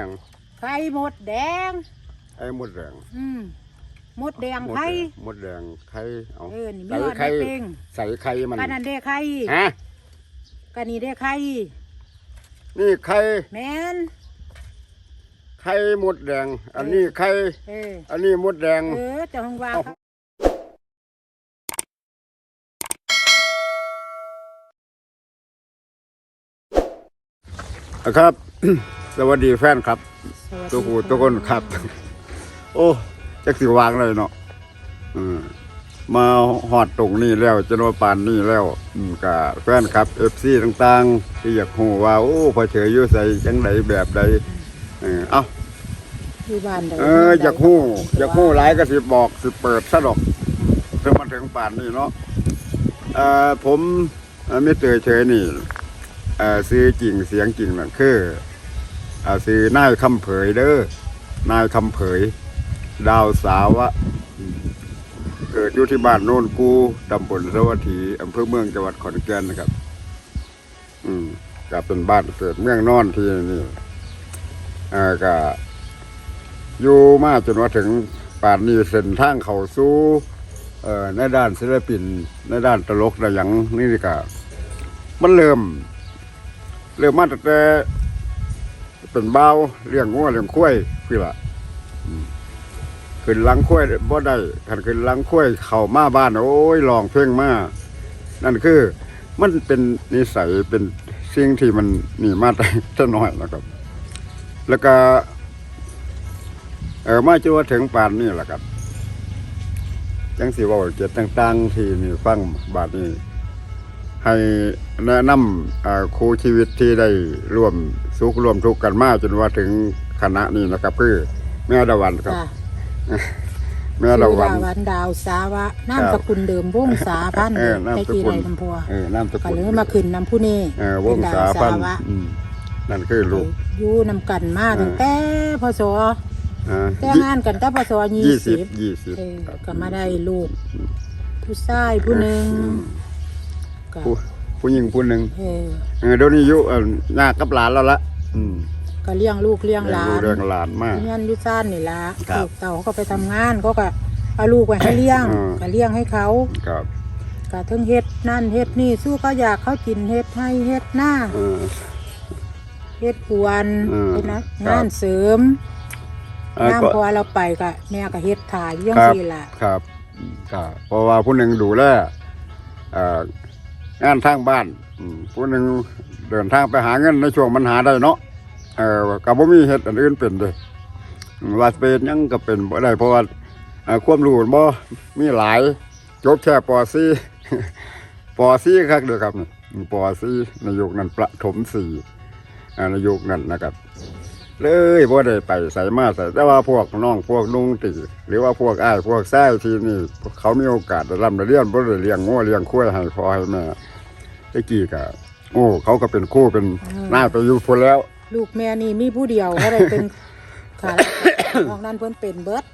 หยังไข่หมดแดง ไอ้มดแดงอืมหมดแดงมดไข่แดงมดแดงไข่เอาเออนี่ใส่มีหอดไข่ไม่เป็นใส่ไข่มันกันนั่นเด้ไข่ฮะกันนี่เด้ไข่นี่ไข่แม่นไข่มดแดง อันนี้ไข่เอออันนี้มดแดง เออเจะห้องว่าเอ้าเขานะครับ สวัสดีแฟนครับสวัสดีทุกผู้ทุกคนครับ โอ้จักสิวางเลยเนาะอืมมาหอดตรงนี้แล้วจนว่าปานนี้แล้วอืมกับแฟนครับเอฟซีต่างๆ ที่อยากหูว่า โอ้พอเฉยอยู่ใส่จังไดแบบใดเออเอ้าอยู่บ้านใดเอออยากหู้อยากหู้หลายก็สิบอกสิเปิดซะดอกจนมาถึงป่านนี้เนาะเอ่อผมเอ่อไม่เตยเฉยนี่เอ่อซื้อจริงเสียงจริงนั่นคือเอ่อ ซื้อนายคำเผยเด้อนายคำเผย ดาวสาวะเกิดอยู่ที่บ้านโน่นกูตำบลสวัสดีอำเภอเมืองจังหวัดขอนแก่นนะครับ อืมก็เป็นบ้านเกิดเมืองนอนที่นี่อ่อก็อยู่มาจนว่าถึงป่านนี้เส้นทางเขาสู้เอ่อในด้านศิลปิน ในด้านตลกอะไรอย่างนี่ก็มันเริ่ม เริ่มมาตั้งแต่ เป็นเบาเลี้ยงงัวเลี้ยงควายพี่ละอืมขึ้นลังควายบ่ได้ขันขึ้นลังควายเข้ามาบ้านโอ้ยลองเพลงมานั่นคือ มันเป็นนิสัยเป็นสิ่งที่มันหนีมาแต่แต่น้อยนะครับ แล้วก็เออมาจนว่าถึงป่านนี่แหละครับจังสีว่าเกียรติต่าง ๆ ที่นี่ฟังบาทนี้ ให้แนะนำเอ่อครูชีวิตที่ได้ร่วมสุขร่วมทุกข์กันมาจนว่าถึงคณะนี้นะครับ คือแม่ดาวันครับ จ้ะแม่ดาวัน ชื่อวันดาวสาวะนามครับสกุลเดิมวงศาพันธ์เออนามในสที่กุไรลลำพัวเออนามสก็กุลเลยมาขึ้นนำผู้นี้เออวงศาพันธ์อืมนั่นคือลูกอยู่นำกันมาเออตั้งแต่พศอ่าแต่งงานกันแต่พศยี่ยี่สิสิบบยี่สิบเออครับ ก็มาได้ลูก ผู้ชายผู้หนึ่งอืม ก็ผู้ผู้หญิงผู้หนึ่งเออเออเดี๋ยวนี้อายุเอ่อยากกับหลานแล้วละอืมก็เลี้ยงลูกเลี้ยงหลาเรียนนรู้เรื่องหลานมาก เลี้ยงอยุซ่านนี่ละครับ ลูกเต่าเขาก็ไปทำงานเขาก็เอาลูกไปให้เลี้ยงอืม ก็เลี้ยงให้เขาครับก็ทั้งเฮ็ดนั่นเฮ็ดนี่สู้เขาอยากเขากินเฮ็ดให้เฮ็ดหน้าเออ เฮ็ดกวนอืมเฮ็ดนะครับ งานเสริมเอ่อน้ำก็พอเราไปก็แม่ก็เฮ็ดถ่ายยังครับซี่ล่ะครับอืมครับเพราะว่าผู้หนึ่งดูแลเอ่อ งานทางบ้านผู้หนึ่งเดินทางไปหาเงินในช่วงมันหาได้เนาะเออกับบ่มีเฮ็ดอันอื่นเป็นเด้อืมว่าสเป็นยังก็เป็นบ่ได้เพราะว่าความรู้บ่มีหลายจบแค่ป .4 ป .4 ครับเด้อครับนี่อืมป .4 ในยุคนั้นประถม4อ่าในยุคนั้นนะครับ เลยบ่ได้ไปใส่มาใส่แต่ว่าพวกน้องพวกลุงตีหรือว่าพวกอ้ายพวกแซ่ที่นี่เขามีโอกาสได้ร่ำได้เรียนบ่ได้เลี้ยงงัวเลี้ยงควายให้พ่อให้แม่ ตะกี้ก็โอ้เขาก็เป็นครู่เป็นนายไปอยู่พุ่นแล้ว ลูกแม่นี่มีผู้เดียวก็ได้เป็นค่ะนอกนั้นเพิ่นเป็นเบิด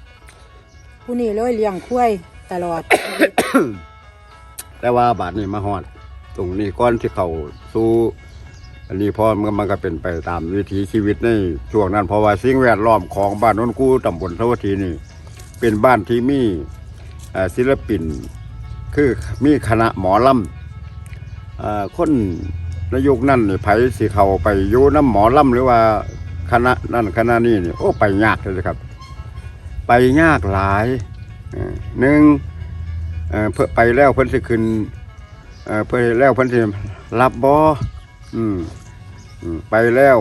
ผู้นี้เลยเลี้ยงควายตลอด แต่ว่าบาดนี้มาฮอด ตรงนี้ก่อนที่เขาสู่อันนี้พอมันมันก็เป็นไปตามวิถีชีวิตในช่วงนั้น เพราะว่าสิ่งแวดล้อมของบ้านโนนกู้ตำบลทวทีนี่ เป็นบ้านที่มีเอ่อศิลปิน คือมีคณะหมอลำเอ่อ คนในยุคนั้นนี่ไผสิเขาไปอยู่น้ำหมอลำหรือว่าคณะนั่นคณะนี้นี่โอ้ไปยากเลยครับ ไปยากหลายหนึ่งเอ่อเพื่อไปแล้วเพิ่นสิขึ้นเอ่อเพื่อแล้วเพิ่นสิรับบออืมอืมไปแล้ว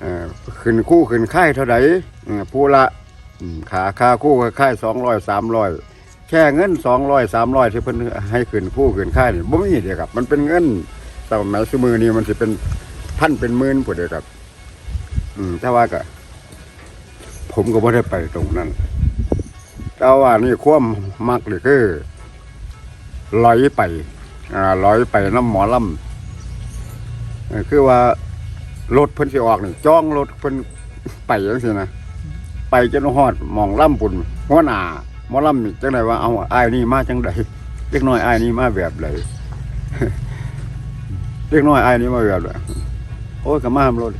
เอ่อขึ้นคู่ขึ้นค่ายเท่าไหร่ผู้ละขาค่าคู่ค่ายสองร้อยสามร้อย แค่เงินสองร้อยสามร้อยที่เพิ่นให้ขึ้นผู้ขึ้นค่ายนี่บ่มีเดียครับ มันเป็นเงินสมัยสมือนี้มันสิเป็นพันเป็นหมื่นผู้เดียครับ อืมแต่ว่าก็ ผมก็บ่ได้ไปตรงนั้นแต่ว่านี่ความมักเลยคือลอยไป อ่าลอยไปน้ำหมอลำคือว่ารถเพิ่นสิออกนี่จ้องรถเพิ่นไปจังซี่นะไปจนฮอดมองล่ำปุ่นหัวหน้า หมอลำนี่จังไดว่าเอาอ้ายนี่มาจังไดเล็กน้อยอ้ายนี่มาแบบใดเล็กน้อยอ้ายนี่มาแบบใดโอ้ยก็มาทำรถ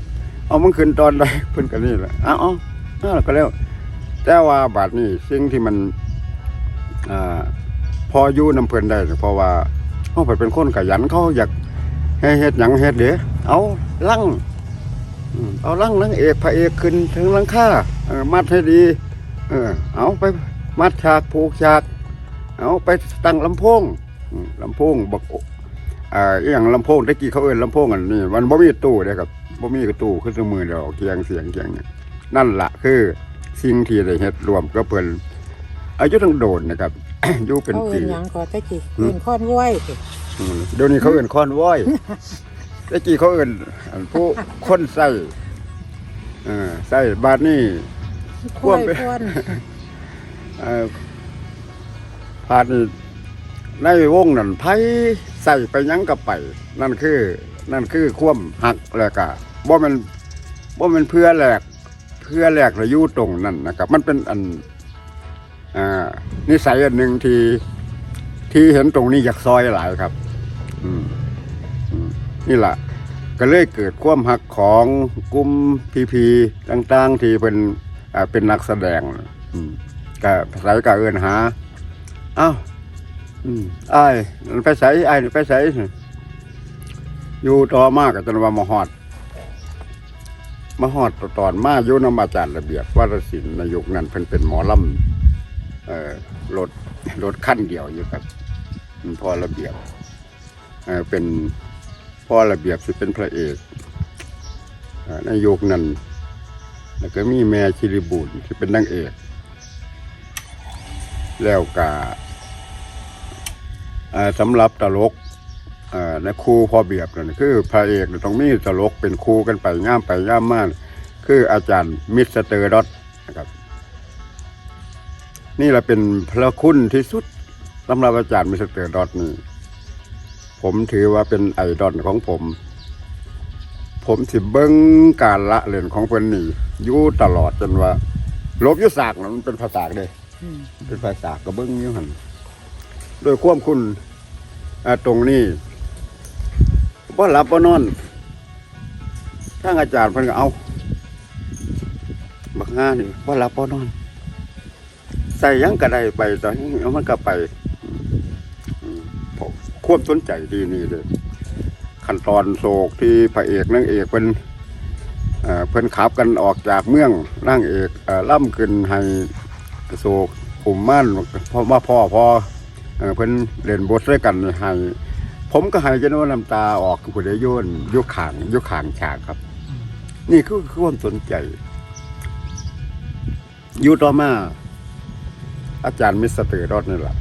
เอามันขึ้นตอนใดเพิ่นก็นี่แหละอ้าเอาเอาก็แล้ว แต่ว่าบาดนี้สิ่งที่มันอ่าพออยู่นำเพิ่นได้เพราะว่าเฮาเป็นคนขยันเขาอยากให้เฮ็ดหยังเฮ็ดเด้เอาลังเอาลังนางเอกพระเอกขึ้นถึงหลังคามัดให้ดี เออเอาไป มัดฉากผูกฉาก เอาไปตั้งลำโพงอืมลำโพงบักอ่าอหย่างลำโพงตะกี้เขาเอิ้นลำโพงอันนี้มันบ่มีตู้เด้ครับบ่มีตู้คือสมือเดียวเคียงเสียงเคียงเนี่ยนั่นล่ะคือสิ่งที่ได้เฮ็ดรวมก็เพิ่นอายุทั้งโดนนะครับอยู่เป็นเขาปีเอิ้นหยังขอตะกี้เอิ้นค้อนว้อยอืมเดี๋ยวนี้เขาเอิ้นคอนว้อยตะกี้เขาเอิ้นอันผู้คนใส่เออใส่บาดนี้ค้อยควบไปค้อน เอ่านในวงนั่นไผใส่ไปยังกับไป นั่นคือ นั่นคือความหักแล้วก็บ่มันบ่มันเพื่อแหลกเพื่อแหลกระยู่ตรงนั่นนะครับ มันเป็นอันอ่านิสัยอันหนึ่งที่ที่เห็นตรงนี้อยากซอยหลายครับอืมนี่แหละก็เลยเกิดความหักของกลุ่มพีพีต่างๆ ที่เป็นอ่าเป็นนักแสดงอืม ก็ใส่ก็เอินหาเอ้าอืมอ้ายนั่นไปใส่อ้ายนั่นไปใส่อยู่ต่อมากจนว่ามาฮอดมาฮอดตอนมาอยู่น้ำอาจารย์ระเบียบวารศิลป์ในยุคนั้นเพิ่นเป็นหมอลำเอ่อรถรถขั้นเดียวอยู่ครับพ่อระเบียบเอ่อเป็นพ่อระเบียบที่เป็นพระเอกเอ่อในยุคนั้นแล้วก็มีแม่ชิริบุญที่เป็นนางเอก แล้วก็อ่าสำหรับตลกในครูพอเบียบนั่นคือพระเอกนี่ต้องมีตลกเป็นครูกันไปย่ามไปย่ามมากคืออาจารย์มิสเตอร์ดอทนะครับ นี่แหละเป็นพระคุณที่สุดสำหรับอาจารย์มิสเตอร์ดอทนี่ผมถือว่าเป็นไอดอลของผม ผมสิเบิ้งการละเล่นของเพิ่นนี่อยู่ตลอดจนว่าลบยุสากน่ะมันเป็นภาษาเด้อืม เป็นภาษาก็เบิ้องอยู่หันโดยความคุณตรงนี้บ่หลับบ่นอนทางอาจารย์เพิ่นก็เอา บักงานี่บ่หลับบ่นอน ใส่ยังก็ได้ไปตอนนี้เอามันก็ไปควบสนใจดีนี่เลยขั้นตอนโศกที่พระเอกนางเอกเป็นเอ่อเพิ่นขับกันออกจากเมืองนางเอกล่ำขึ้นให้ โศกกลุ่มม่านพ่อมาพ่อพอเอ่อเพิ่นเล่นบทด้วยกันให้ผมก็ให้จนว่าน้ำตาออกผู้ใดโยนยุขางยุขางฉากครับ นี่คือความสนใจอยู่ต่อมา อาจารย์มิสเตอร์รอดนี่แหละ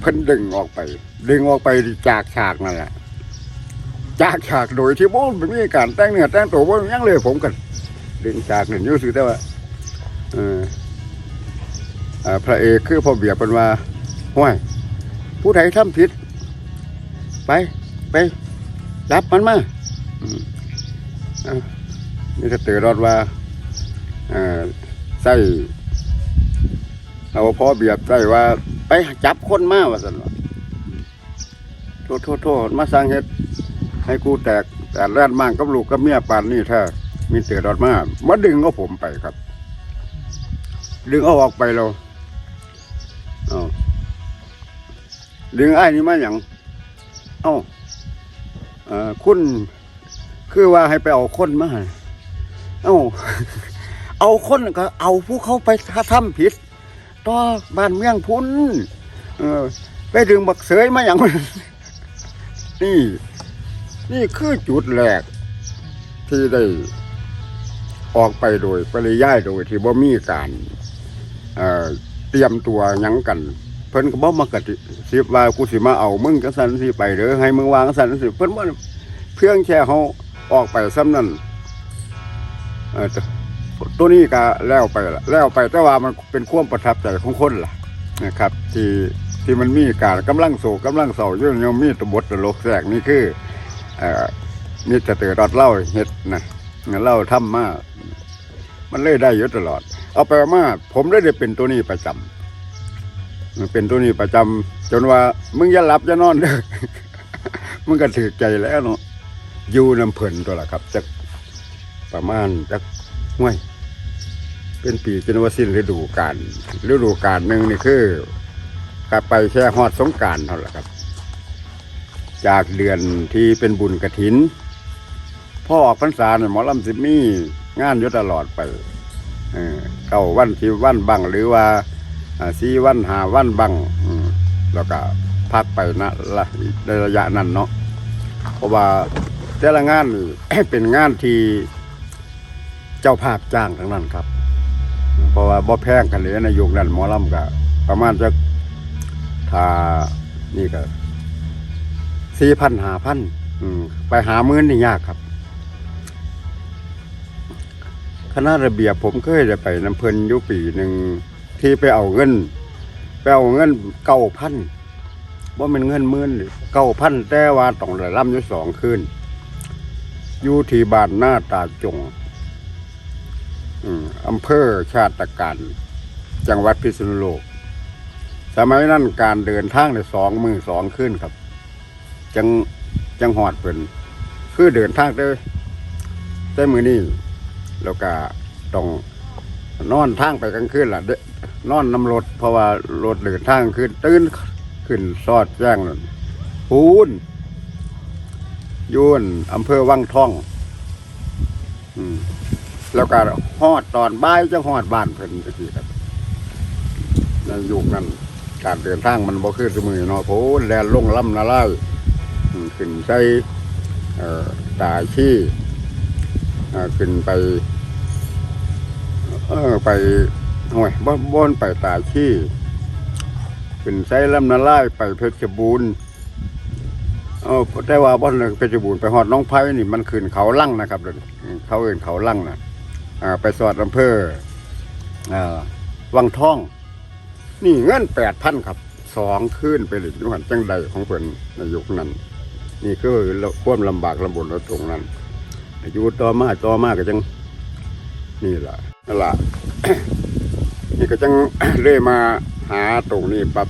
เพิ่นดึงออกไป ดึงออกไปจากฉากนั่นแหละจากฉากโดยที่บ่ไม่มีการแต่งเนื้อแต่งตัวบ่มีหยังเลยผมกันดึงฉากหนี่รู้สึกแต่ว่า พระเอกคือพ่อเบียบเป็นว่าห้วยผู้ใดทำผิด ไปไปจับมันมาอนี่จะเตือนรอดว่าใส่เอาพ่อเบียบใส่ว่า ไปจับคนมาว่าสันว่าโทษโทษโทษมาสร้างเฮ็ดให้กูแตกแต่แรดมากกับลูกกับเมียปานนี่ถ้ามีเตือนดอดมากมาดึงเอาผมไปครับ ดึงเอาออกไปเราเอาดึงไอ้นี่มาอย่างเอ้าเอ่อคุณคือว่าให้ไปเอาคนมาเอ้าเอาคนก็ เอาผู้เขาไปทำผิดต่อบ้านเมืองพุนเออ ไปดึงบักเสยมาอย่างนี่ นี่คือจุดแรก ที่ได้ออกไปโดยปริยายโดยที่บ่มีการ เตรียมตัวยังกัน เพิ่นก็บ่มากติสิว่ากูสิมาเอามึงจังซั่นสิไปเด้อให้มึงวางจังซั่นสิเพิ่นบ่เพียงแค่เฮาออกไปซ้ำนั้นเออตัวนี้ก็แล้วไปละแล้วไปแต่ว่ามันเป็นความประทับใจของคนล่ะนะครับ ที่ที่มันมีการกำลังโศกกำลังเศร้าอยู่ยังมีตบทตลกแทรกนี่คือเอ่อมีเตือดอดเล่าเฮ็ดนะเล่าทำมามันเลยได้อยู่ตลอด เอาไปมาผมได้ได้เป็นตัวนี้ประจำเป็นตัวนี้ประจำจนว่า มึงอย่าหลับอย่านอนเด้อมึงก็ถือใจแล้วเนาะอยู่น้ำเพิ่นตัวละครับจักประมาณจักห้วย เป็นปีจนว่าสิ้นฤดูกาลฤดูกาลหนึ่งนี่คือกลับไปแค่ฮอดสงการเท่านั้นแหละครับ จากเดือนที่เป็นบุญกระถินพ่อออกพรรษาเนี่ยหมอลำสิมีงานอยู่ตลอดไป เออเก้าวันที่วันบังหรือว่าสี่วันหาวันบังแล้วก็พักไปนะละในระยะนั้นเนาะเพราะว่าแต่ละงานนี่เป็นงานที่เจ้าภาพจ้างทั้งนั้นครับ เพราะว่าบ่แพงกันเลยในยุคนั้นหมอลำก็ประมาณจะถ้านี่ก็สี่พันหาพันไปหามื้อนี่ยากครับ คณะระเบียบผมเคยได้ไปน้ำเพลินยุปีหนึ่งที่ไปเอาเงินไปเอาเงินเก้าพันว่าเป็นเงินหมื่นเก้าพันแต่ว่าต้องได้ร่ำอยู่สองคืนอยู่ที่บ้านหน้าตาจงอืมอำเภอชาติการจังหวัดพิษณุโลก สมัยนั้นการเดินทางในสองมือสองขึ้นครับ จังจังหอดเป็นคือเดินทางได้ได้มือนี่ แล้วก็ต้องนอนทางไปกลางคืนล่ะเด้นอนน้ำรถเพราะว่ารถเดินทางขึ้นตื่นขึ้นซอดแจ้งนั่นพูนยุ่นอำเภอวังทองแล้วก็ฮอดตอนบ่ายจะฮอดบ้านเพิ่นสักทีครับในยุคนั้นการเดินทางมันบ่คือสมือเนาะโพนแลนลงลำนาลายอืมขึ้นใส่ตาชี้ ขึ้นไปเออไปห่วยบ่บนไปตาชี้ขึ้นใส่ลำนาไลายไปเพชรบูรณ์เออแต่ว่าบ่อนเพชรบูรณ์ไปฮอดน้องไผ่นี่มันขึ้นเขาลั่งนะครับเดี๋ยวนี้อืมเขาเอื่นเขาลั่งนะอ่าไปสอดอำเภออ่าวังท่อง นี่เงินแปดพันครับสองคืนไปเลยยุหันจังใดของเพิ่นในยุคนั้น นี่คือความลำบากลำบนราตรงนั้น อายุต่อมาต่อมาก็จังนี่แหละนั่นล่ะนี่ก็จังเรื่อยมาหาตรงนี้ปับ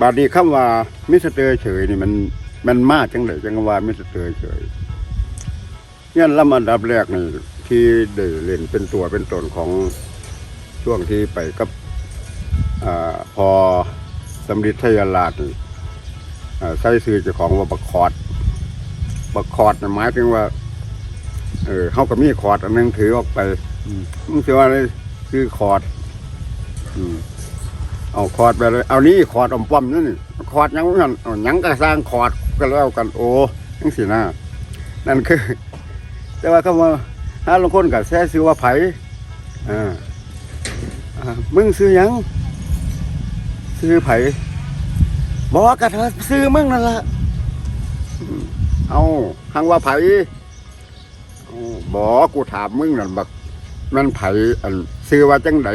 บาดนี้คำว่ามิสเตอร์เฉยนี่มัน มันมากจังไดจังว่ามิสเตอร์เฉยเนี่ยลำอันดับแรกนี่ที่ได้เล่นเป็นตัวเป็นตนของช่วงที่ไปกับอาพอสำริดทยาลาดนี่ซื้อเจ้าของว่าบักคอด บักคอดน่ะหมายถึงว่า เออเขาก็มีคอร์ดอันหนึงถือออกไปมึงจะว่าอะไรคือคอร์ดอืมเอาคอร์ดไปเลย เอานี่คอร์ดอมป้อมนั่นนี่คอร์ดยังงั้นเอาหยังก็สร้างคอร์ดก็แล้วกันโอ้ยังสินะนั่นคือ แต่ว่าเขาว่าถ้าลางคนกับแซ่ซื้อว่าไผอ่าอ่ามึงซื้อหยังซื้อไผบอกกะเธอซื้อมึงนั่นละอืม เอาหังว่าไผเอาบอกกูถามมึงนั่นบักมันไผอันซื้อว่าจังได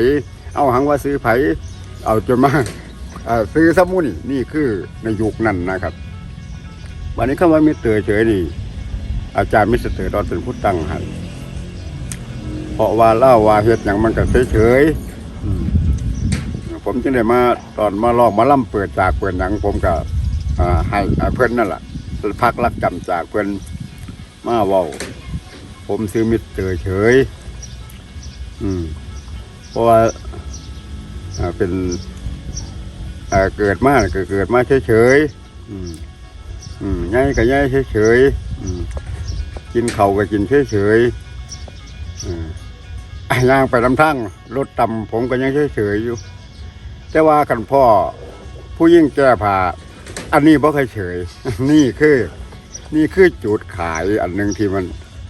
เอาหังว่าซื้อไผเอาจนมาเอ่อซื้อสมุนี่นี่คือในยุคนั้นนะครับ วันนี้คำว่ามิเตอร์เฉยนี่ อาจารย์มิสเตอร์ดอนเป็นผู้ตั้งให้เพราะว่าเล่าว่าเฮ็ดอย่างมันก็เฉยๆผมจึงได้มาตอนมาลอกมาล่ำเปิดจากเปิดหนังผมก็อ่าให้อ่าเพื่อนนั่นแหละ พักรักจำจากเพื่อนมาเว้า ผมซื้อมิสเตอเฉย อืม เพราะว่าเป็นเกิดมาก็เกิดมาเฉยๆอืม อืมย่ายก็ย่ายเฉยๆอืมกินเข่าก็กินเฉยๆอืมย่างไปลำทั้งรถต่ำผมก็ยังเฉยๆอยู่ แต่ว่ากันพ่อ ผู้ยิ่งแก้ผ้า อันนี้บ่เคยเฉย นี่คือ นี่คือจุดขายอันหนึ่งที่มัน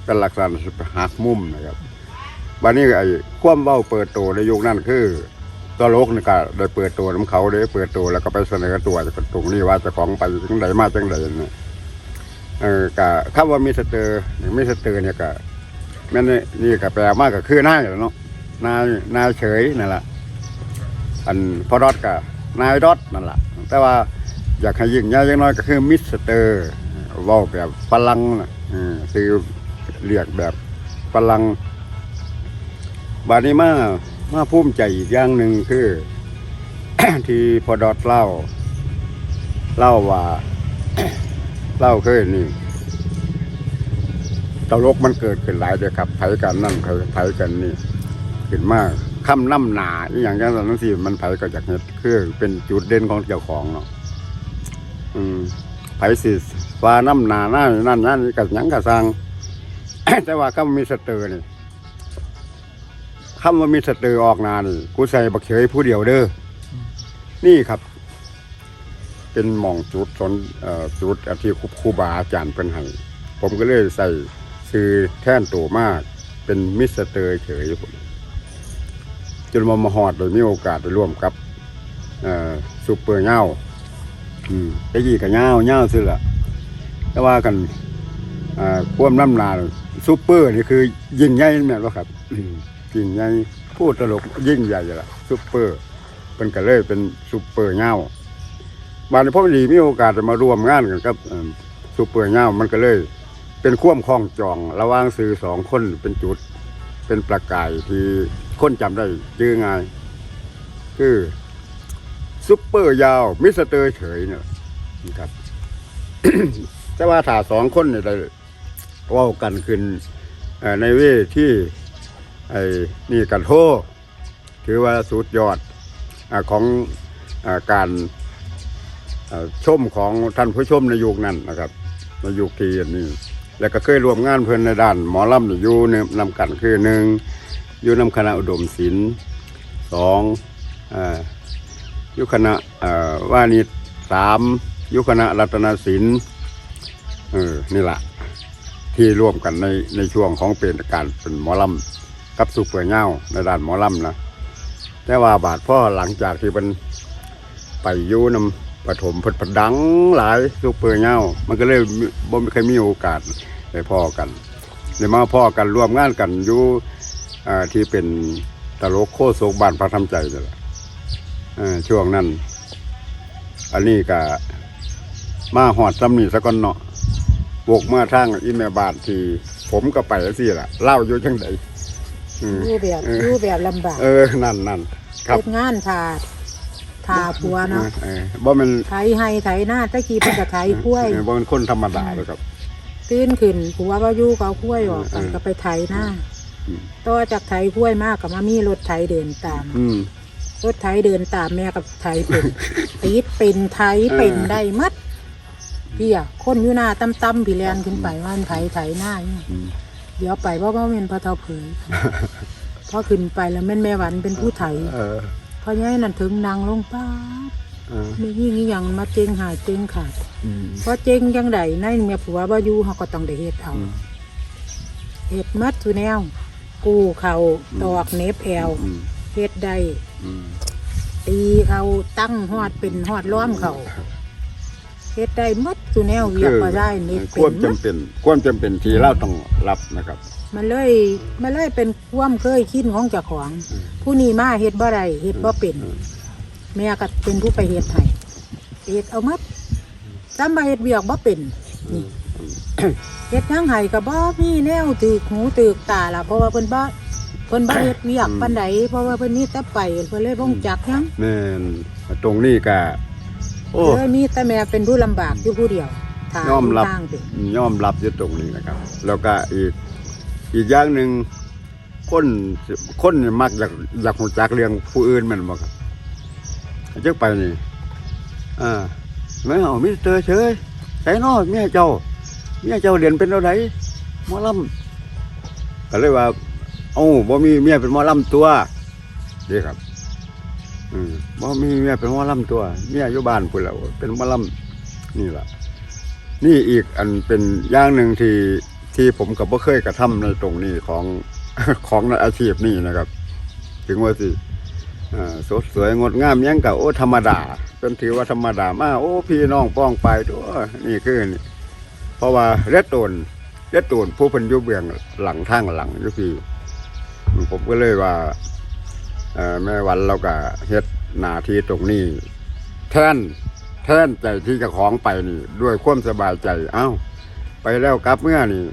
เป็นหลักษณะหักมุมนะครับบันนี้ไอ้ความเว้าเปิดตัวในยุคนั้นคือตัวโลกนี่ก็ได้เปิดตัวน้ำเขาได้เปิดตัวแล้วก็ไปเสนอตัวตรงนี้ว่าจะของไปจังไดมาจังไดเนี่ยเออกะคำว่ามิสเตอร์มิสเตอร์เนี่ยก็แม่นนี่ก็แปลมากก็คือนายแหล้วเนาะนายนายเฉยนั่นแหละอันพอดอทก็นายดอทนั่นแหละแต่ว่า อยากให้ยิ่งใหญ่ยังน้อยก็คือมิสเตอร์ว่าแบบฝรั่งนะเออคือเรียกแบบฝรั่งบาดนี้มามาภูมิใจอีกอย่างหนึ่งคือ ที่พอดอทเล่า เล่าว่า เล่าเคยนี่ตลกมันเกิดขึ้นหลายเลยครับไผกันนั่นไผไผกันนี่ขึ้นมากคำน้ำหนาอย่างนั้นนั่นสิมันไผก็จากเฮ็ดคือเป็นจุดเด่นของเจ้าของเนาะ อืมไผสิว่าน้ำหนาหน้านั่นนั่นนี่กับหยังกับสร้างแต่ว่าคำมีสเตอร์นี่คำว่ามีสเตอร์ออกนานกูใส่บักเฉยผู้เดียวเด้อนี่ครับ เป็นหมองจุดสนจุดที่ครูครูบาอาจารย์เพิ่นให้ผมก็เลยใส่ซื้อแท่นตัวมาก เป็นมิสเตอร์เฉยผมจนมามาฮอดโดยมีโอกาสไปร่วมกับซูเปอร์เงา อืมไอ้ยีกับเงาเงาซื่อละแต่ว่ากันอ่าควมน้ำหนาซูเปอร์นี่คือยิ่งใหญ่แม่นบ่ครับอืมยิ่งใหญ่พูดตลกยิ่งใหญ่ละซูเปอร์เป็นก็เลยเป็นซูเปอร์เงาบานนี้พ่อดีมีโอกาสจะมาร่วมงานกันครับเอิ่มซูเปอร์เงามันก็เลย เป็นความคล้องจอง ระหว่างสื่อสองคนเป็นจุด เป็นประกายที่คนจำได้ชื่อง่ายคือ ซุปเปอร์ยาวมิสเตอร์เฉยเนี่ยนะครับ แต่ว่าถ้าสองคนเนี่ยได้เว่ากันขึ้นในเวที่ไอ้นี่กันโทถือว่าสุดยอดอของอการช่อชมของท่านผู้ชมในยุคนั้นนะครับในยุคที่นี้แล้วก็เคยรวมงานเพื่อนในด้าน หมอลำนี่อยู่ในนำกันคือหนึ่งอยู่นำคณะอุดมศิลป์สองอ่ออ ยู่คณะว่านิชสามยู่คณะรัตนศิลป์เออนี่แหละที่ร่วมกันในในช่วงของเป็นการเป็นหมอลำกับสุเปอร์เง่าในด้านหมอลำนะแต่ว่าบาดพ่อหลังจากที่เป็นไปยู่นำปฐมพิ่นประดังหลายซูเปอร์เงามันก็เลยมีบ่เคยมีโอกาสได้พ่อกันได้มาพ่อกันร่วมงานกันอยู่ที่เป็นตลกโคโศกบ้านพระทำใจนี่แหละ ช่วงนั้น อันนี้ก็มาหอดซ้ำนี่สะก่อนเนาะวกมาทางอีแม่บ้านที่ผมก็ไปสิล่ะเล่าอยู่จังไดอืมอยู่แบบเอออยู่แบบลำบาก เออ นั่นนั่นครับเฮ็ดงานทาทาผัวเนาะเออบ่แมันไถให้ไถหน้าตะกี้เพิ่นก็ไถกล้วยเออบ่เป็นคนธรรมดาเลยครับตื่นขึ้นผัวว่าอยู่ก็เอากล้วยออกกันเออก็ไปไถหน้าอืมต่อจากไถกล้วยมากก็มามีรถไถเดินตามอืม รถไถเดินตามแม่กับไถเป็นตีดเป็นไถเป็นเออได้หมัดพี่อะคนอยู่หน้าตั้มๆพี่แลนขึ้นไปว่ามันไถไถหน้านี่อืมเดี๋ยวไปเพราะว่าเป็นพระเทาเผยพอขึ้นไปแล้วแม่นแม่หวันเป็นผู้ไถเออพอย้ายนั่นถึงนางลงป้าดเออไม่ยิ่งอหย่างมาเจงหายเจงขาดอืมเพราะเจงยังไดในเมียผัวบ่อยู่เขาก็ต้องได้เฮ็ดเอาอืมเฮ็ดมัดทุแนว กู้เขาตอกเน็บแอวอืมเฮ็ดได้อืม ตีเขาตั้งฮอดเป็นฮอดล้อมเขาเฮ็ดได้หมัดทุแนวเวียกก็ได้เน็บคเป็วามนหมัดจำเป็นความจำเป็นที่เราต้องรับนะครับ มันเลยมันเลยเป็นความเคยคิดของเจ้าของอืมผู้นี้มาเฮ็ดบ่ได้เฮ็ดบ่เป็นอืมแม่ก็เป็นผู้ไปเฮ็ดให้เฮ็ดเอาหมัดจำมาเฮ็ดเวียกบ่เป็นนี่เฮ็ดหยังไห้ก็บ่มีแนวตึกหูตึกตาล่ะเพราะว่าเพิ่นบ่ เพิ่นบ่เฮ็ดเวียกปานใดเพราะว่าเพิ่นมีแต่ไปเพิ่นเลยบ่รู้จักหยังแม่นตรงนี้ก็โอ้เลยมีแต่แม่เป็นผู้ลำบากอยู่ผู้เดียวทางยอมรับทางเป็นยอมรับอยู่ตรงนี้นะครับ แล้วก็อีกอีกอย่างหนึ่งคนคนนี่มักอยากอยากหูจักเรื่องผู้อื่นแมันบอกครับจักไปนี่อ่าไม่เอามิสเตอร์เฉยใส่นอเมียเจ้าเมียเจ้าเรียนเป็นอะไรหมอลำก็เลยว่า เอ้าบ่มีเมียเป็นหมอลำตัวเดีครับอืมบ่มีเมียเป็นหมอลำตัวเมียอยู่บ้านพุ่นแล้วเป็นหมอลำนี่แหละนี่อีกอันเป็นอย่างหนึ่งที่ที่ผมกับบ่เคยกระทำในตรงนี้ของของในอาชีพนี่นะครับ ถึงว่าสิสดสวยงดงามยังกับโอ้ธรรมดาเป็นถือว่าธรรมดามากโอ้พี่น้องป้องไปตัวนี่คือนี่เพราะว่าเรดโตนเรดโตนผู้เพันยุเบืองหลังทางหลังยุพี่ ผมก็เลยว่าแม่วันเราก็เฮ็ดหนาทีตรงนี้ แทนแทนใจที่จะของไปนี่ ด้วยความสบายใจ เอ้า ไปแล้วกลับเมื่อนี่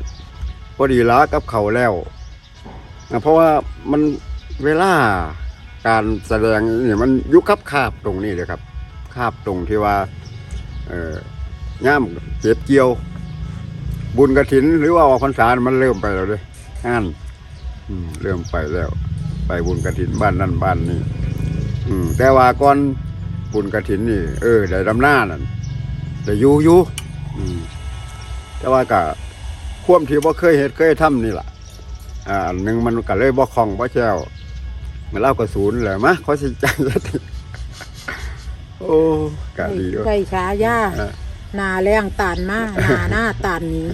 พอดีล้ากับเขาแล้วนะเพราะว่ามันเวลาการแสดงนี่มันยุคคับคาบตรงนี้เลยครับ คาบตรงที่ว่าเอ่อย่ามเจ็บเกี่ยว บุญกระถินหรือว่าออกพรรษามันเริ่มไปแล้วเด้งาน เริ่มไปแล้ว ไปบุญกระถินบ้านนั่นบ้านนี่อืมแต่ว่าก่อนบุญกระถินนี่ เออได้ดำหน้านั่นได้อยู่อยู่อืมแต่ว่าก็ความที่บ่เคยเฮ็ดเคยทำนี่ล่ะอ่าอันหนึงมันก็เลยบ่คล่องบ่แจ้วมันเล่าก็ศูนย์แหละมะเขาสิจังโอ้กะดีเว้ยได้ฉายาอ่าหนาแรงตานมาหนาหน้าตานนี้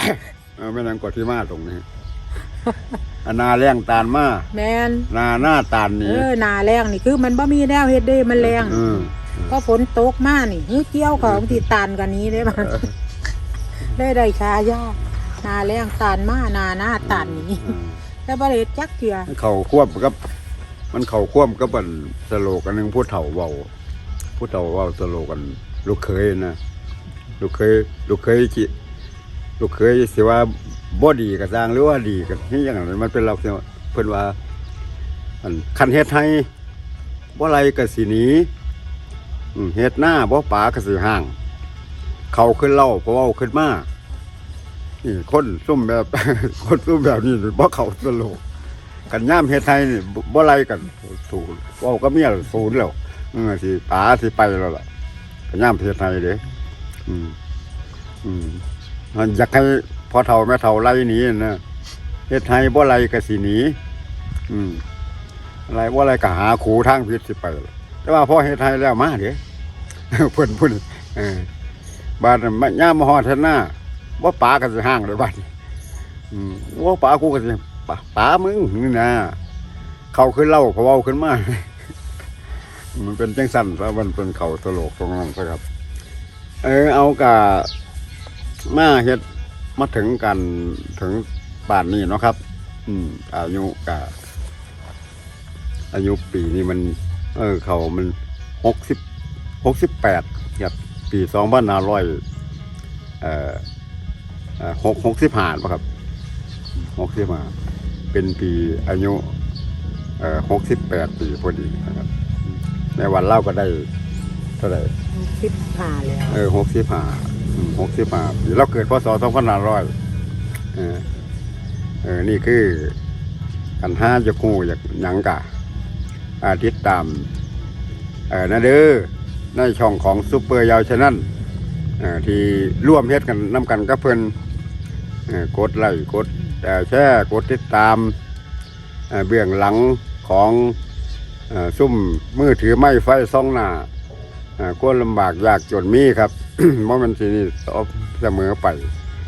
เออ แม่นางกดที่มาตรงนี้อันนาแรงตาลมาแมนนาหน้าตาลเอนี่อหนาแรงนี่คือมันบ่มีแนวเฮ็ดเด้มันแรงอืมก็ฝนตกมานี่เฮ้ยเกี่ยวเขาที่ตานกันนี้ได้มันได้ได้ฉายาหนาแรงตานมาหนาหน้าตานนี้อืมแต่บ่ได้จักเกียมันเขาควบกับ มันเขาควบกับมันสโลกันหนึ่งผู้เฒ่าเว้าผู้เฒ่าเว้าสโลกัน ลูกเคยนะลูกเคย ลูกเคยจิ ลูกเคยสิว่าบ่ดีกับสร้างหรือว่าดีกับนี่อย่างนั้นมันเป็นเราเนี่ยเพิ่นว่าอันคันเฮ็ดให้บ่ไรก็สิหนีอืมเฮ็ดหน้าบ่ป่าก็สิห่าง เขาขึ้นเล่าเพราะว่าเอาขึ้นมานี่คนซุ่มแบบคนซุ่มแบบนี้บ่เขาสโลกกันย่ามเฮ็ดไทยนี่บ่ไรกันถูกเว้าก็เมียศูนแล้วเออสิป๋าสิไปแล้วล่ะกันย่ามเฮ็ดไทยเด้อืมอืม อยากให้พอเฒ่าแม่เฒ่าไล่หนีนะเฮ็ดไทยบ่ไรก็สิหนีอืมอะไรบ่ไรก็หาขู่ทางผิดสิไปแต่ว่าพอเฮ็ดไทยแล้วมาเด้เพิ่นพุ่นเออบ้านนั้นมาย่ามมาฮอดหน้าบ่ป๋าก็สิห่างเลยบ้านอืมบ่ป๋ากูก็สิป๋าป๋ามึงนี่นะเขาขึ้นเล่าเพราะว่าขึ้นมามันเป็นจังสั้นซะมันเป็นเขาตลกตรงนั้นซะครับ เออเอากะ มาเฮ็ดมาถึงกันถึงป่านนี้เนาะครับ อืมอายุกะอายุปีนี้มัน เออ เขามันหกสิบหกสิบแปดครับปีสองพันห้าร้อยเอ่อเอ่อหกหกสิบห้าป่ะครับหกสิบห้าเป็นปีอายุเอ่อหกสิบแปดปีพอดีนะครับ ในวันเล่าก็ได้เท่าไหร่คิดผ่าแล้วเออหกสิบห้า หกสิบห้าปีเราเกิดพศสองพันห้าร้อยเออเอนี่คือกันห้าจะคู่อยากยังกะ อาทิตย์ตามเออนะเด้อในช่องของซูเปอร์ยาวชนั่นที่ร่วมเฮ็ดกันน้ำกันกับเพิ่นเออกดไลค์กดเอ่แชร์กดติดตามเอ่อเบื้องหลังของเอ่อซุ่มมือถือไม้ไฟซ่องหน้า ก็ลำบากยากจนมีครับเพราะมันสินี่ตอบเสมอไป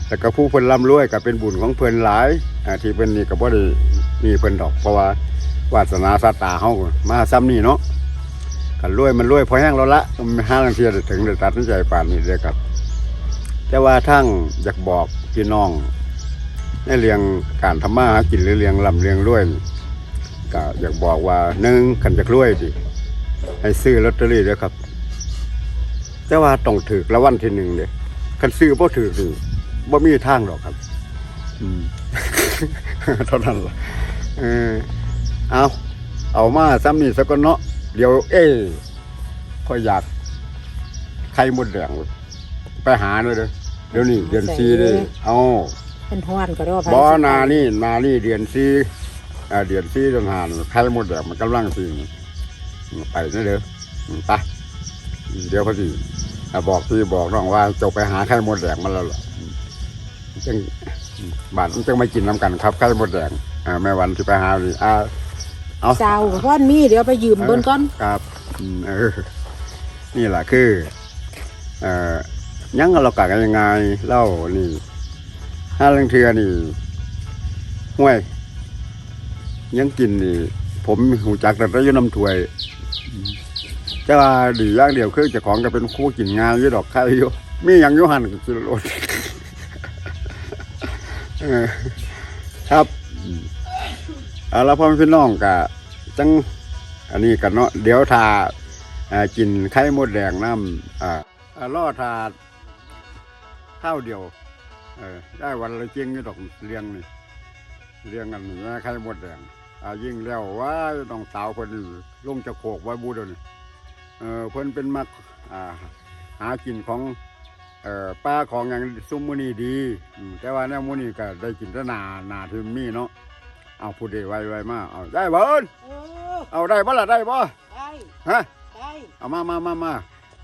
แต่ก็ผู้เพิ่นร่ำรวยก็เป็นบุญของเพิ่นหลายอาที่เพิ่นนี่ก็บ่ได้มีเพิ่นดอก เพราะว่าวาสนาสตตาเฮามาซ้ำนี่เนาะกันรวยมันรวยพอแห้งแล้วละมันห้าลังเทียถึงได้ตัดสินใจป่านนี้เลยครับ แต่ว่าทั้งอยากบอกพี่น้องในเรื่องการทำมาหากินหรือเรื่องลำเรื่องรวยก็อยากบอกว่าหนึ่งกันจะรวยดิให้ซื้อลอตเตอรี่ด้วยครับ แต่ว่าต้องถือละวันที่หนึ่งเลยคันซื้อบ่ถือนี่บ่มีทางหรอกครับ อืมเท่านั้นล่ะเออเอาเอามาซ้ำนี่สักก่อนเนาะเดี๋ยว เอ้ค่อยอยากไข่มดแดงไปหาเลยเด้อเดี๋ยวนี้เดือนซีเลยเอาเป็นฮ้อนก็ได้ว่าไผบ่สิไปนานี่นานี่เดือนซีอ่าเดือนซีเดือนหานไข่มดแดงมันกำลังสิไปนะเด้ออืมไปเดี๋ยวพอดีอ่า บอกพี่บอกน้องว่าเจบไปหาไข่มดแดงมาแล้วเหรออืมจังบาดมันจังไม่กินน้ำกันครับไข่มดแดงอ่าแม่วันที่ไปหาดิอ่าเอาเจ้าพ่อนมีเดี๋ยวไปยืมเบิ่นก่อนครับอืมเออนี่แหละคือ เอ่อยังเรากักันยังไงเล่านี่ห้าเรื่องเทือนี่ห้วย ยังกินนี่ ผมหูจักแต่ระยน้ำถวย จะว่าดีอย่างเดียวคือเจ้าของจะเป็นคู่กินงานอยี่ดอกข้าวอยู่มีอย่างยุหันก็คือรถครับเอาล้วพ่อมพี่น้องกะจังอันนี้กันเนาะเดี๋ยวทาอกินไข่มดแดงน้ำอ่าล่อทาข้าวเดียวเออได้วันละเจียงนี่ดอกเลี้ยงนี่เลี้ยงกันนี่นะไข่มดแดงอ่ายิ่งแล้วว่าต้องสาวคนนี้ลงจะโขกไว้บูเดยวนี่ เออเพิ่นเป็นมักอ่าหากินของเอ่อปลาของอย่างซุมมูนี่ดีอืมแต่ว่าแนวมูนี่ก็ได้กินแต่หนาหนาที่มีเนาะเอาพูดได้ไวไวมาเอาได้บ่เอิ้นเออเอาได้บ่ล่ะได้บ่ได้ฮะได้เอามามามามา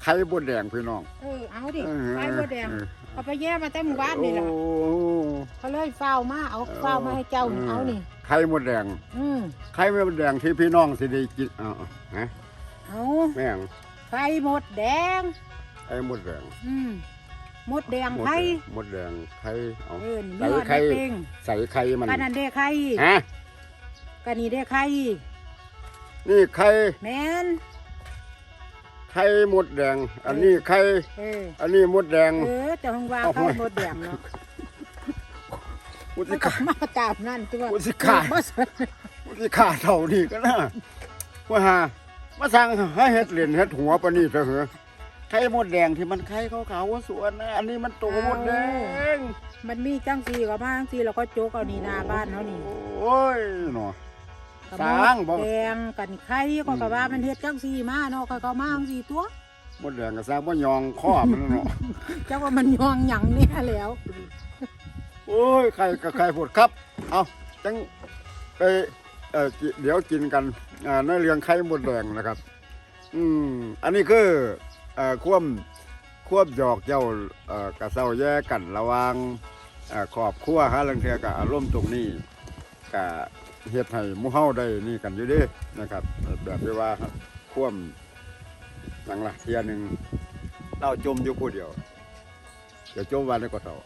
ไข่บดแดงพี่น้อง เออเอาดิเออไฟบัวแดงเออเอาไปแย่มาแต่หมู่บ้านนี่ล่ะโอ้เขาเลยเฝ้าวมาเอาเฝ้าวมาให้เจ้านี่เอานี่ไข่มดแดงอืมไข่มดแดงที่พี่น้องสิได้กินเอาเอาฮะ เอาแม่งไข่หมดแดงไข่มดแดงอืมหมดแดงมดไข่แดงมดแดงไข่เอาเออนี่ใส่ยอดไข่ไม่เป่งใส่ไข่มันกันนั่นเด้ไข่ฮะกันนี่เด้ไข่นี่ไข่แมนไข่มดแดง อันนี้ไข่เอออันนี้มดแดง เออแต่ห้องว่าเอาไข่ไว้หมดแดงเนาะมุมัสินก็ขามาตามนั่นตัวอุสิขาดบ่สนมุสิขาเท่านี้ก็น่าว่าหา มาสั่งให้เฮ็ดเหรียญเฮ็ดหัวปานนี้เถอะเหรอไข่มดแดงที่มันไข่ขาวๆว่าสวนนะอันนี้มันโตมดแดงมันมีจังสีก็มาจังสีแล้วก็โจกเอานี่หน้าบ้านเขานี่โอ้ยเนาะก็สร้างบ่หมดแดงกันไข่ก็กะว่ามันเฮ็ดจังสีมาเนาะก็ก็มาจังสีตัวมดแดงก็สร้างว่ายองข้อมันเนาะจักว่ามันยองหยังเนี่ยแล้วโอ้ยไข่กับไข่ผดครับ เอาจังไปเอ่อกิเดี๋ยวกินกันอ่า ในเรื่องไข่มดแดงนะครับ อืมอันนี้คือควบควบหยอกเจ้ากระเซาแย่กันระวางเอ่อขอบครัวฮะลังเทียกับอารมณ์ตรงนี้กับเฮ็ดให้หมู่เฮาได้นี่กันอยู่ด้นะครับ แบบที่ว่าควบหลังละเทียหนึ่งเราจมอยู่ผู้เดียวจะจมวันได้ก็เท่า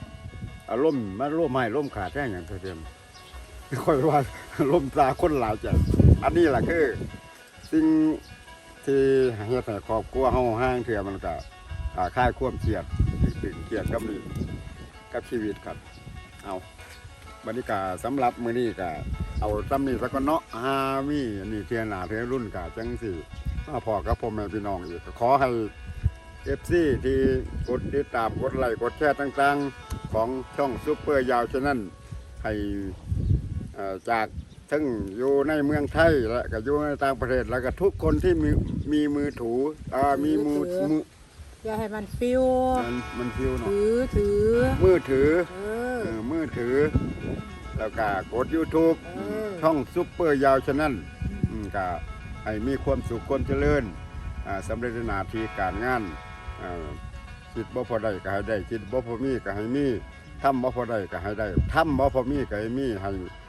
อารมณ์มันร่มไม้ร่มขาดแท้อย่างเทียมค่อยว่าร่มตาคนหลายใจ อันนี้แหละคือ สิ่งที่เฮ็ดให้ครอบครัวเฮาห่างเถื่อมันก็อ่าคลายความเครียดตึงเครียดกับนี่กับชีวิตครับ เอาบรรยากาศสำหรับมื้อนี้ก็เอาซ้ำนี้สักก่อนเนาะหามีอันนี้เทียนหน้าเทียรุ่นก็จังสิมาพอกับพ่อแม่พี่น้องอีกขอให้ FC ที่กดติดตามกดไลค์กดแชร์ต่างๆ ของช่องซุปเปอร์ยาวฉะนั้นให้อ่อจาก ทั้งอยู่ในเมืองไทยและก็อยู่ในต่างประเทศแล้วก็ทุกคนที่มีมีมือถูอ่ามีมือมืออย่าให้มันฟิวมันมันฟิวเนาะถือถือมือถือเอเอออมือถือ แล้วก็กด YouTube เออช่องซุปเปอร์ยาวฉะนั้นอืมก็ให้มีความสุขความเจริญอ่าสำเร็จในหน้าที่การงานอ่าคิดบ่พอได้ก็ให้ได้คิดบ่พอมีก็ให้มีทำบ่พอได้ก็ให้ได้ทำบ่พอมีก็ให้มีให้เอ่อ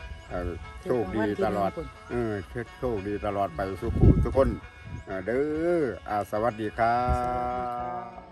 โชคดีตลอดเออโชคดีตลอดไปสุขุทุกคนเออเด้ออาสวัสดีครับ